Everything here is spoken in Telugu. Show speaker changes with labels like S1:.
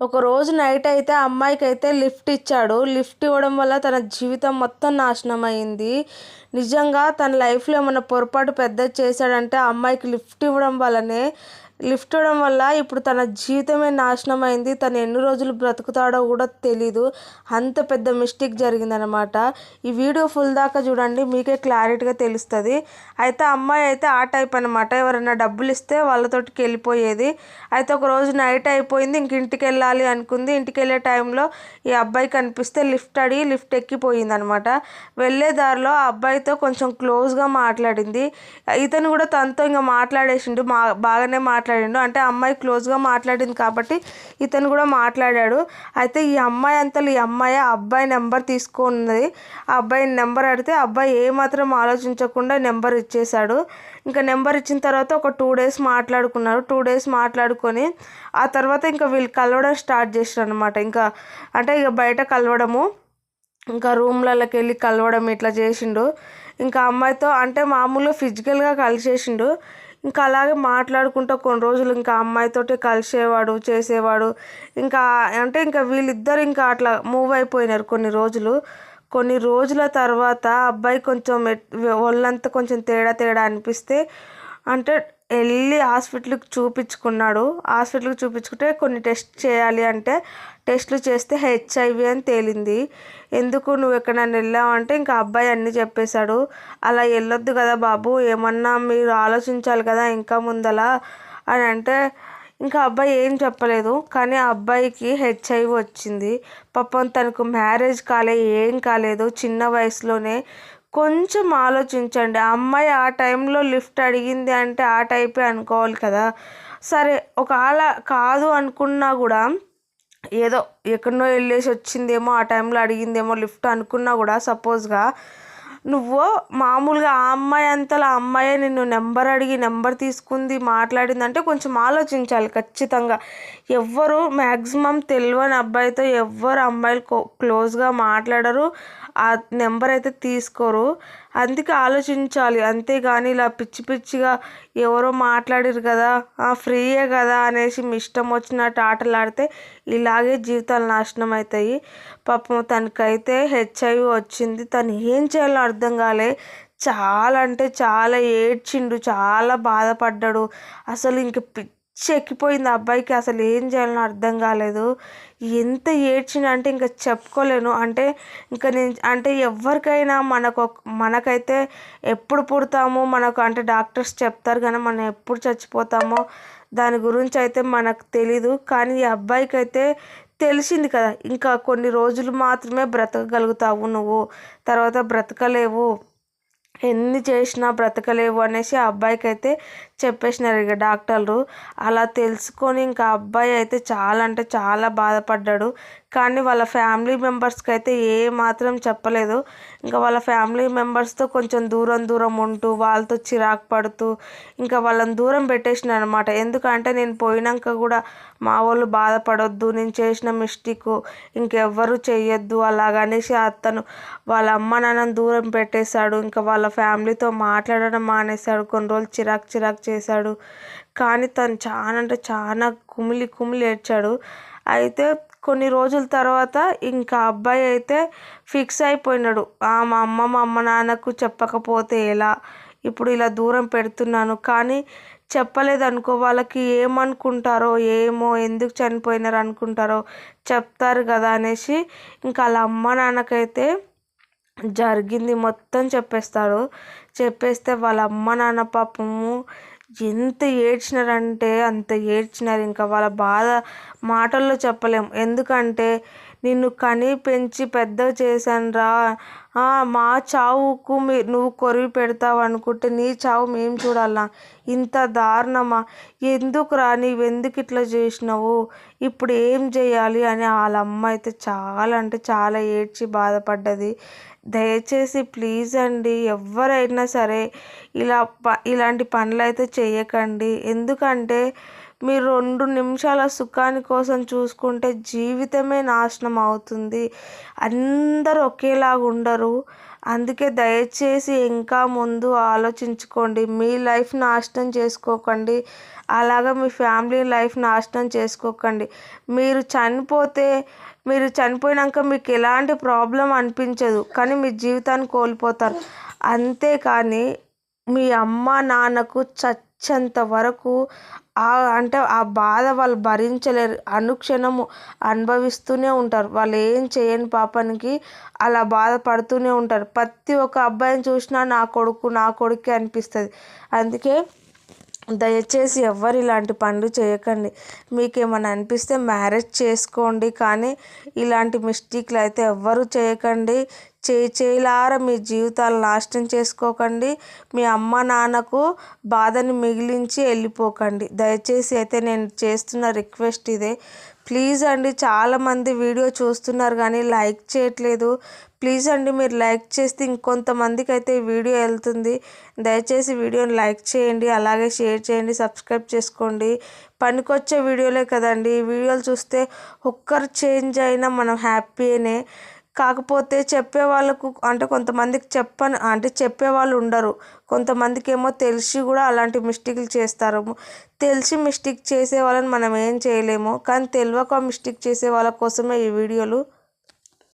S1: ఒక రోజు నైట్ అయితే అమ్మాయికి అయితే లిఫ్ట్ ఇచ్చాడు. లిఫ్ట్ ఇవ్వడం వల్ల తన జీవితం మొత్తం నాశనం అయింది నిజంగా తన లైఫ్లో ఏమైనా పొరపాటు పెద్దది చేశాడంటే అమ్మాయికి లిఫ్ట్ ఇవ్వడం వల్లనే లిఫ్ట్ ఇవ్వడం వల్ల ఇప్పుడు తన జీవితమే నాశనం అయింది తను ఎన్ని రోజులు బ్రతుకుతాడో కూడా తెలీదు. అంత పెద్ద మిస్టేక్ జరిగిందనమాట ఈ వీడియో ఫుల్ దాకా చూడండి మీకే క్లారిటీగా తెలుస్తుంది. అయితే అమ్మాయి అయితే ఆ టైప్ అనమాట ఎవరైనా డబ్బులు ఇస్తే వాళ్ళతోటికి వెళ్ళిపోయేది అయితే ఒక రోజు నైట్ అయిపోయింది ఇంక ఇంటికి వెళ్ళాలి అనుకుంది. ఇంటికి వెళ్ళే టైంలో ఈ అబ్బాయి కనిపిస్తే లిఫ్ట్ అడిగి లిఫ్ట్ ఎక్కిపోయింది అనమాట వెళ్ళే దారిలో ఆ అబ్బాయితో కొంచెం క్లోజ్గా మాట్లాడింది. ఇతను కూడా తనతో ఇంకా మాట్లాడేసిండు. మా బాగానే మాట్లాడి మాట్లాడిండు. అంటే అమ్మాయి క్లోజ్గా మాట్లాడింది కాబట్టి ఇతను కూడా మాట్లాడాడు. అయితే ఈ అమ్మాయి అంతలు ఈ అమ్మాయి ఆ అబ్బాయి నెంబర్ తీసుకున్నది. ఆ అబ్బాయి నెంబర్ అడిగితే అబ్బాయి ఏమాత్రం ఆలోచించకుండా నెంబర్ ఇచ్చేశాడు. ఇంకా నెంబర్ ఇచ్చిన తర్వాత ఒక టూ డేస్ మాట్లాడుకున్నారు. టూ డేస్ మాట్లాడుకొని ఆ తర్వాత ఇంకా వీళ్ళు కలవడం స్టార్ట్ చేశారు అనమాట ఇంకా అంటే ఇక బయట కలవడము ఇంకా రూమ్లలోకి వెళ్ళి కలవడం ఇట్లా చేసిండు. ఇంకా అమ్మాయితో అంటే మామూలుగా ఫిజికల్గా కలిసేసిండు. ఇంకా అలాగే మాట్లాడుకుంటూ కొన్ని రోజులు ఇంకా అమ్మాయితోటి కలిసేవాడు చేసేవాడు. ఇంకా అంటే ఇంకా వీళ్ళిద్దరు ఇంకా అట్లా మూవ్ అయిపోయినారు కొన్ని రోజులు. కొన్ని రోజుల తర్వాత అబ్బాయి కొంచెం ఒళ్ళంతా కొంచెం తేడా తేడా అనిపిస్తే అంటే వెళ్ళి హాస్పిటల్కి చూపించుకున్నాడు. హాస్పిటల్కి చూపించుకుంటే కొన్ని టెస్ట్ చేయాలి అంటే టెస్ట్లు చేస్తే హెచ్ఐవి అని తేలింది. ఎందుకు నువ్వు ఎక్కడైనా వెళ్ళావు అంటే ఇంకా అబ్బాయి అన్నీ చెప్పేశాడు. అలా వెళ్ళొద్దు కదా బాబు ఏమన్నా మీరు ఆలోచించాలి కదా ఇంకా ముందల అని అంటే ఇంకా అబ్బాయి ఏం చెప్పలేదు. కానీ ఆ అబ్బాయికి హెచ్ఐవి వచ్చింది. పాపం తనకు మ్యారేజ్ కాలే ఏం కాలేదు. చిన్న వయసులోనే కొంచెం ఆలోచించండి. ఆ అమ్మాయి ఆ టైంలో లిఫ్ట్ అడిగింది అంటే ఆ టైపే అనుకోవాలి కదా. సరే ఒకవేళ కాదు అనుకున్నా కూడా ఏదో ఎక్కడనో వెళ్ళేసి వచ్చిందేమో ఆ టైంలో అడిగిందేమో లిఫ్ట్ అనుకున్నా కూడా సపోజ్గా నువ్వు మామూలుగా ఆ అమ్మాయి అంతలా ఆ అమ్మాయే నిన్ను నెంబర్ అడిగి నెంబర్ తీసుకుంది మాట్లాడిందంటే కొంచెం ఆలోచించాలి ఖచ్చితంగా. ఎవ్వరు మ్యాక్సిమం తెలియని అబ్బాయితో ఎవ్వరు అమ్మాయిలు క్లోజ్గా మాట్లాడరు. ఆ నెంబర్ అయితే తీసుకోరు. అందుకే ఆలోచించాలి. అంతేగాని ఇలా పిచ్చి పిచ్చిగా ఎవరో మాట్లాడారు కదా ఫ్రీయే కదా అనేసి మీ ఇష్టం వచ్చినట్టు ఆటలాడితే ఇలాగే జీవితాలు నాశనం అవుతాయి పాపం తనకైతే హెచ్ఐవి వచ్చింది. తను ఏం చేయాలో అర్థం కాలే. చాలా అంటే చాలా ఏడ్చిండు చాలా బాధపడ్డాడు. అసలు ఇంక పిచ్చి ఎక్కిపోయింది అబ్బాయికి. అసలు ఏం చేయాలని అర్థం కాలేదు. ఎంత ఏడ్చిన అంటే ఇంకా చెప్పుకోలేను. అంటే ఇంకా నేను అంటే ఎవరికైనా మనకు మనకైతే ఎప్పుడు పుడతామో మనకు అంటే డాక్టర్స్ చెప్తారు కానీ మనం ఎప్పుడు చచ్చిపోతామో దాని గురించి అయితే మనకు తెలీదు. కానీ ఈ అబ్బాయికి అయితే తెలిసింది కదా ఇంకా కొన్ని రోజులు మాత్రమే బ్రతకగలుగుతావు నువ్వు. తర్వాత బ్రతకలేవు. ఎన్ని చేసినా బ్రతకలేవు అనేసి ఆ అబ్బాయికి అయితే చెప్పేసినారు ఇక డాక్టర్లు. అలా తెలుసుకొని ఇంకా అబ్బాయి అయితే చాలా అంటే చాలా బాధపడ్డాడు. కానీ వాళ్ళ ఫ్యామిలీ మెంబర్స్కి అయితే ఏ మాత్రం చెప్పలేదు. ఇంకా వాళ్ళ ఫ్యామిలీ మెంబర్స్తో కొంచెం దూరం దూరం ఉంటూ వాళ్ళతో చిరాకు పడుతూ ఇంకా వాళ్ళని దూరం పెట్టేసిన అనమాట ఎందుకంటే నేను పోయినాక కూడా మా వాళ్ళు బాధపడొద్దు నేను చేసిన మిస్టేక్ ఇంకెవ్వరు చేయొద్దు అలాగనేసి అతను వాళ్ళ అమ్మ నాన్నని దూరం పెట్టేశాడు. ఇంకా వాళ్ళ ఫ్యామిలీతో మాట్లాడడం మానేశాడు కొన్ని రోజులు చిరాకు చిరాకు చేశాడు. కానీ తను చాలా అంటే చాలా కుమిలి కుమిలి ఏడ్చాడు. అయితే కొన్ని రోజుల తర్వాత ఇంకా అబ్బాయి అయితే ఫిక్స్ అయిపోయినాడు. మా అమ్మ మా అమ్మ నాన్నకు చెప్పకపోతే ఎలా? ఇప్పుడు ఇలా దూరం పెడుతున్నాను. కానీ చెప్పలేదనుకో వాళ్ళకి ఏమనుకుంటారో ఏమో ఎందుకు చనిపోయినారు అనుకుంటారో చెప్తారు కదా అనేసి ఇంకా వాళ్ళ అమ్మ నాన్నకైతే జరిగింది మొత్తం చెప్పేస్తాడు. చెప్పేస్తే వాళ్ళ అమ్మ నాన్న పాపము ఎంత ఏడ్చినారంటే అంత ఏడ్చినారు. ఇంకా వాళ్ళ బాధ మాటల్లో చెప్పలేం. ఎందుకంటే నిన్ను కని పెంచి పెద్ద చేశానురా. మా చావుకు మీ నువ్వు కొరివి పెడతావు అనుకుంటే నీ చావు మేము చూడాలా? ఇంత దారుణమా? ఎందుకురా నీవెందుకు ఇట్లా చేసినావు? ఇప్పుడు ఏం చేయాలి? అని వాళ్ళ అమ్మ అయితే చాలా అంటే చాలా ఏడ్చి బాధపడ్డది. దయచేసి ప్లీజ్ అండి ఎవరైనా సరే ఇలా ప ఇలాంటి పనులు అయితే చేయకండి ఎందుకంటే మీరు రెండు నిమిషాల సుఖాని కోసం చూసుకుంటే జీవితమే నాశనం అవుతుంది. అందరూ ఒకేలాగా ఉండరు. అందుకే దయచేసి ఇంకా ముందు ఆలోచించుకోండి. మీ లైఫ్ నాశనం చేసుకోకండి. అలాగా మీ ఫ్యామిలీ లైఫ్ నాశనం చేసుకోకండి. మీరు చనిపోతే మీరు చనిపోయినాక మీకు ఎలాంటి ప్రాబ్లం అనిపించదు. కానీ మీ జీవితాన్ని కోల్పోతారు. అంతేకాని మీ అమ్మ నాన్నకు చచ్చేంత వరకు అంటే ఆ బాధ వాళ్ళు భరించలేరు. అనుక్షణము అనుభవిస్తూనే ఉంటారు. వాళ్ళు ఏం చేయని పాపానికి అలా బాధపడుతూనే ఉంటారు. ప్రతి ఒక్క అబ్బాయిని చూసినా నా కొడుకు నా కొడుకే అనిపిస్తుంది. అందుకే దయచేసి ఎవ్వరు ఇలాంటి పనులు చేయకండి. మీకు ఏమైనా అనిపిస్తే మ్యారేజ్ చేసుకోండి. కానీ ఇలాంటి మిస్టేక్లు అయితే ఎవ్వరు చేయకండి. చేయి చేయలారా మీ జీవితాలు నాశనం చేసుకోకండి. మీ అమ్మ నాన్నకు బాధని మిగిలించి వెళ్ళిపోకండి. దయచేసి అయితే నేను చేస్తున్న రిక్వెస్ట్ ఇదే. ప్లీజ్ అండి చాలామంది వీడియో చూస్తున్నారు కానీ లైక్ చేయట్లేదు. ప్లీజ్ అండి మీరు లైక్ చేస్తే ఇంకొంతమందికి అయితే వీడియో వెళ్తుంది. దయచేసి వీడియోని లైక్ చేయండి అలాగే షేర్ చేయండి సబ్స్క్రైబ్ చేసుకోండి. పనికొచ్చే వీడియోలే కదండి. వీడియోలు చూస్తే ఒక్కరు చేంజ్ అయినా మనం హ్యాపీనే. కాకపోతే చెప్పే వాళ్ళకు అంటే కొంతమందికి చెప్పని అంటే చెప్పేవాళ్ళు ఉండరు. కొంతమందికి ఏమో తెలిసి కూడా అలాంటి మిస్టేక్లు చేస్తారు. తెలిసి మిస్టేక్ చేసే వాళ్ళని మనం ఏం చేయలేము. కానీ తెలియక మిస్టేక్ చేసే వాళ్ళ కోసమే ఈ వీడియోలు